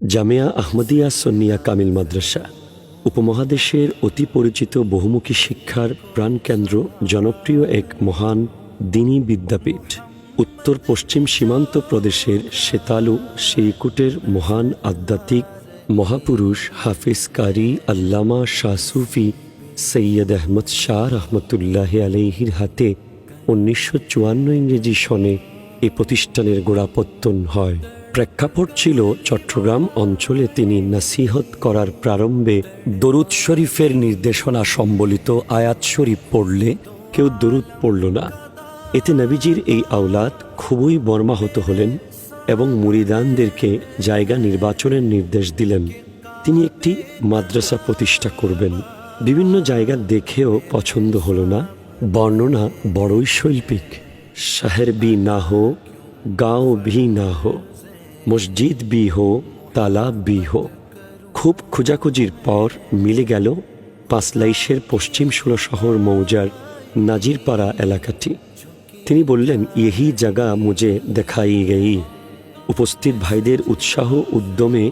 জামিয়া আহমদিয়া সন্নিয়া কামিল মাদ্রাসা, উপমহাদেশের অতি পরিচিত বহুমুখী শিক্ষার প্রাণকেন্দ্র, জনপ্রিয় এক মহান দিনী বিদ্যাপীঠ। উত্তর পশ্চিম সীমান্ত প্রদেশের সেতালু শিরিকুটের মহান আধ্যাত্মিক মহাপুরুষ হাফিজ কারি আল্লামা শাহ সুফি সৈয়দ আহমদ শাহ রহমতুল্লাহ আলহির হাতে উনিশশো চুয়ান্ন ইংরেজি সনে এ প্রতিষ্ঠানের গোড়াপত্তন হয়। প্রেক্ষাপট ছিল চট্টগ্রাম অঞ্চলে তিনি নাসিহত করার প্রারম্ভে দরুদ শরীফের নির্দেশনা সম্বলিত আয়াত শরীফ পড়লে কেউ দরুদ পড়ল না। এতে নবীজির এই আওলাদ খুবই বর্মাহত হলেন এবং মুরিদানদেরকে জায়গা নির্বাচনের নির্দেশ দিলেন। তিনি একটি মাদ্রাসা প্রতিষ্ঠা করবেন। বিভিন্ন জায়গা দেখেও পছন্দ হলো না। বর্ণনা বড়ই শৈল্পিক। শহর বি না হো, গাঁও ভি না হো। মসজিদ বি হো, তালাব বি হো। খুব খোঁজাখুঁজির পর মিলে গেল পাঁচলাইশের পশ্চিম ষোলো শহর মৌজার নাজিরপাড়া এলাকাটি। তিনি বললেন, ইহি জাগা মুঝে দেখাই গেই। উপস্থিত ভাইদের উৎসাহ উদ্যমে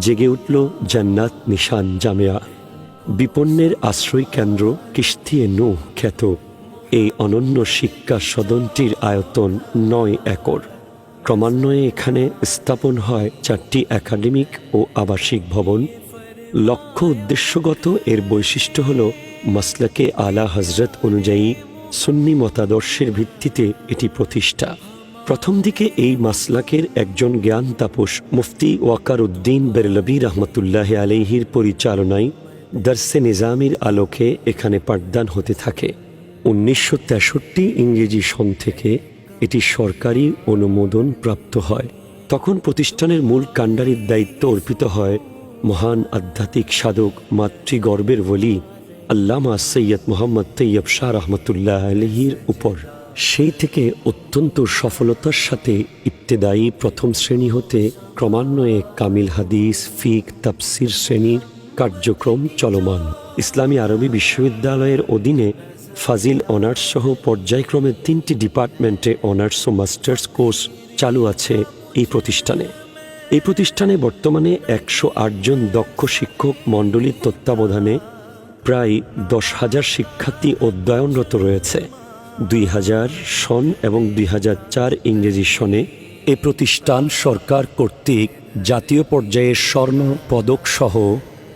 জেগে উঠল জান্নাত নিশান জামেয়া। বিপন্নের আশ্রয় কেন্দ্র কিস্তিয়ে নু খ্যাত। এই অনন্য শিক্ষা সদনটির আয়তন নয় একর। ক্রমান্বয়ে এখানে স্থাপন হয় চারটি একাডেমিক ও আবাসিক ভবন। লক্ষ্য উদ্দেশ্যগত এর বৈশিষ্ট্য হল মাসলাকে আলা হজরত অনুযায়ী সুন্নি মতাদর্শের ভিত্তিতে এটি প্রতিষ্ঠা। প্রথম দিকে এই মাসলাকের একজন জ্ঞান তাপস মুফতি ওয়াকার উদ্দিন বেরলবী রহমতুল্লাহ আলহির পরিচালনায় দর্শে নিজামির আলোকে এখানে পাঠদান হতে থাকে। উনিশশো তেষট্টি ইংরেজি সন থেকে এটি সরকারি অনুমোদন প্রাপ্ত হয়। তখন প্রতিষ্ঠানের মূল কাণ্ডারির দায়িত্ব অর্পিত হয় মহান আধ্যাত্মিক সাধক মাতৃগর্বের বলি আল্লামা সৈয়দ মোহাম্মদ তৈয়ব শাহ রহমতুল্লাহ আলহির উপর। সেই থেকে অত্যন্ত সফলতার সাথে ইবতেদায়ী প্রথম শ্রেণি হতে ক্রমান্বয়ে কামিল হাদিস, ফিক, তাফসির শ্রেণির কার্যক্রম চলমান। ইসলামী আরবি বিশ্ববিদ্যালয়ের অধীনে ফাজিল অনার্স সহ পর্যায়ক্রমে তিনটি ডিপার্টমেন্টে অনার্স ও মাস্টার্স কোর্স চালু আছে এই প্রতিষ্ঠানে। এই প্রতিষ্ঠানে বর্তমানে একশো জন দক্ষ শিক্ষক মণ্ডলীর তত্ত্বাবধানে প্রায় দশ হাজার শিক্ষার্থী অধ্যয়নরত রয়েছে। দুই হাজার সন এবং দুই হাজার চার ইংরেজি সনে এ প্রতিষ্ঠান সরকার কর্তৃক জাতীয় পর্যায়ে স্বর্ণ পদক সহ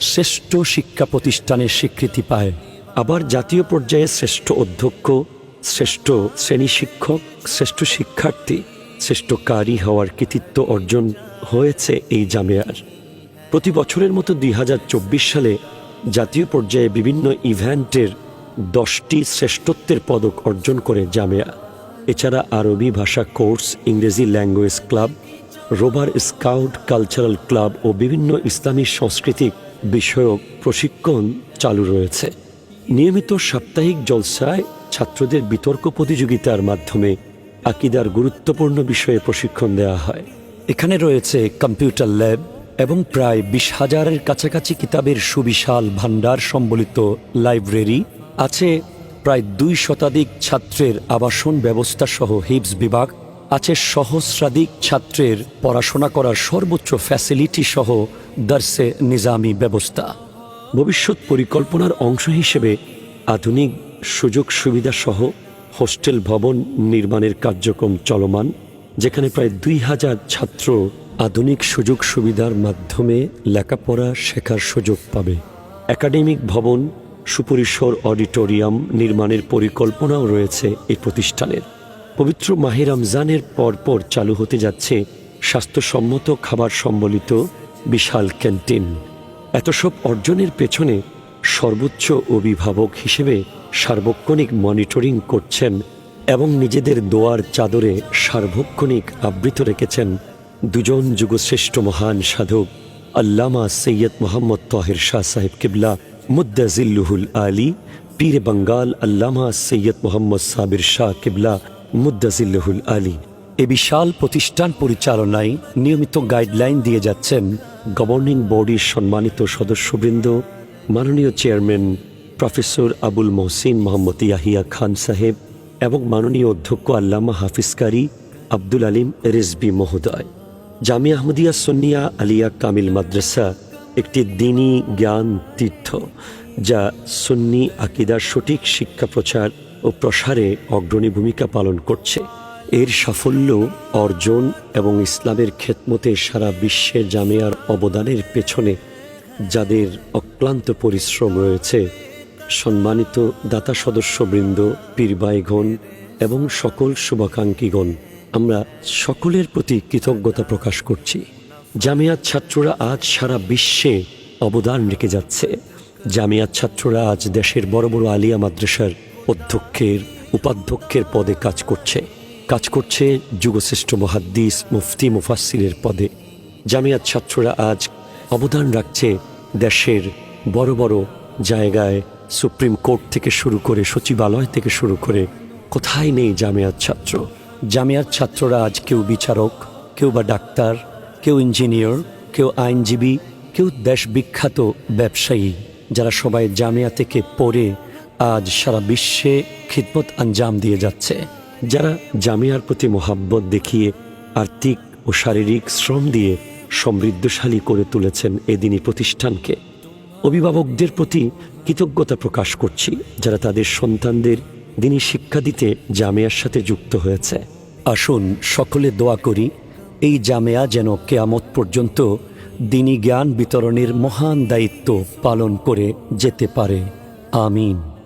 শ্রেষ্ঠ শিক্ষা প্রতিষ্ঠানের স্বীকৃতি পায়। আবার জাতীয় পর্যায়ে শ্রেষ্ঠ অধ্যক্ষ, শ্রেষ্ঠ শ্রেণি শিক্ষক শ্রেষ্ঠ শিক্ষার্থী শ্রেষ্ঠ কারি হওয়ার কৃতিত্ব অর্জন হয়েছে এই জামিয়ার। প্রতি বছরের মতো দুই হাজার চব্বিশ সালে জাতীয় পর্যায়ে বিভিন্ন ইভেন্টের দশটি শ্রেষ্ঠত্বের পদক অর্জন করে জামিয়া। এছাড়া আরবি ভাষা কোর্স, ইংরেজি language club, rover scout cultural club ও বিভিন্ন ইসলামী সাংস্কৃতিক বিষয়ক প্রশিক্ষণ চালু রয়েছে। নিয়মিত সাপ্তাহিক জলসায় ছাত্রদের বিতর্ক প্রতিযোগিতার মাধ্যমে আকিদার গুরুত্বপূর্ণ বিষয়ে প্রশিক্ষণ দেওয়া হয়। এখানে রয়েছে কম্পিউটার ল্যাব এবং প্রায় বিশ হাজারের কাছাকাছি কিতাবের সুবিশাল ভাণ্ডার সম্বলিত লাইব্রেরি আছে। প্রায় দুই শতাধিক ছাত্রের আবাসন ব্যবস্থা সহ হিবস বিভাগ আছে। সহস্রাধিক ছাত্রের পড়াশোনা করার সর্বোচ্চ ফ্যাসিলিটি সহ দার্সে নিজামি ব্যবস্থা। ভবিষ্যৎ পরিকল্পনার অংশ হিসেবে আধুনিক সুযোগ সুবিধা সহ হোস্টেল ভবন নির্মাণের কার্যক্রম চলমান, যেখানে প্রায় দুই হাজার ছাত্র আধুনিক সুযোগ সুবিধার মাধ্যমে লেখাপড়া শেখার সুযোগ পাবে। একাডেমিক ভবন, সুপরিসর অডিটোরিয়াম নির্মাণের পরিকল্পনাও রয়েছে এই প্রতিষ্ঠানের। পবিত্র মাহে রমজানের পরপর চালু হতে যাচ্ছে স্বাস্থ্যসম্মত খাবার সম্বলিত বিশাল ক্যান্টিন। এত সব অর্জনের পেছনে সর্বোচ্চ অভিভাবক হিসেবে সার্বক্ষণিক মনিটরিং করছেন এবং নিজেদের দোয়ার চাদরে সার্বক্ষণিক আবৃত রেখেছেন দুজন যুগশ্রেষ্ঠ মহান সাধক, আল্লামা সৈয়দ মোহাম্মদ তহের শাহ সাহেব কিবলা মুদ্দাজিল্লুহুল আলী, পীর বাঙ্গাল আল্লামা সৈয়দ মোহাম্মদ সাবির শাহ কিবলা মুদ্দাজিল্লুহুল আলী। এ বিশাল প্রতিষ্ঠান পরিচালনায় নিয়মিত গাইডলাইন দিয়ে যাচ্ছেন গভর্নিং বডির সম্মানিত সদস্যবৃন্দ, মাননীয় চেয়ারম্যান প্রফেসর আবুল মহসিন মোহাম্মদ ইয়াহিয়া খান সাহেব এবং মাননীয় অধ্যক্ষ আল্লামা হাফিজকারী আব্দুল আলিম রেজবি মহোদয়। জামি আহমদিয়া সন্নিয়া আলিয়া কামিল মাদ্রাসা একটি দিনী জ্ঞান তীর্থ যা সুন্নি আকিদার সঠিক শিক্ষা প্রচার ও প্রসারে অগ্রণী ভূমিকা পালন করছে। এর সাফল্য অর্জন এবং ইসলামের খেদমতে সারা বিশ্বের জামিয়ার অবদানের পেছনে যাদের অক্লান্ত পরিশ্রম রয়েছে, সম্মানিত দাতা সদস্যবৃন্দ পীরবাইগণ এবং সকল শুভাকাঙ্ক্ষীগণ, আমরা সকলের প্রতি কৃতজ্ঞতা প্রকাশ করছি। জামিয়াত ছাত্ররা আজ সারা বিশ্বে অবদান রেখে যাচ্ছে। জামিয়াত ছাত্ররা আজ দেশের বড় বড় আলিয়া মাদ্রাসার অধ্যক্ষের, উপাধ্যক্ষের পদে কাজ করছে। কাজ করছে যুগশ্রেষ্ঠ মহাদ্দিস মুফতি মুফাসিরের পদে। জামিয়াত ছাত্ররা আজ অবদান রাখছে দেশের বড় বড় জায়গায় সুপ্রিম কোর্ট থেকে শুরু করে সচিবালয় থেকে শুরু করে কোথায় নেই জামিয়াত ছাত্র। জামিয়াত ছাত্ররা আজ কেউ বিচারক, কেউ বা ডাক্তার, কেউ ইঞ্জিনিয়ার, কেউ আইনজীবী, কেউ দেশ বিখ্যাত ব্যবসায়ী, যারা সবাই জামিয়া থেকে পড়ে আজ সারা বিশ্বে খিদমত আঞ্জাম দিয়ে যাচ্ছে। যারা জামিয়ার প্রতি মোহাব্বত দেখিয়ে আর্থিক ও শারীরিক শ্রম দিয়ে সমৃদ্ধশালী করে তুলেছেন এদিনই প্রতিষ্ঠানকে। অভিভাবকদের প্রতি কৃতজ্ঞতা প্রকাশ করছি, যারা তাদের সন্তানদের দিনই শিক্ষা দিতে জামিয়ার সাথে যুক্ত হয়েছে। আসুন সকলে দোয়া করি, এই জামেয়া যেন কেয়ামত পর্যন্ত দিনী জ্ঞান বিতরণের মহান দায়িত্ব পালন করে যেতে পারে। আমিন।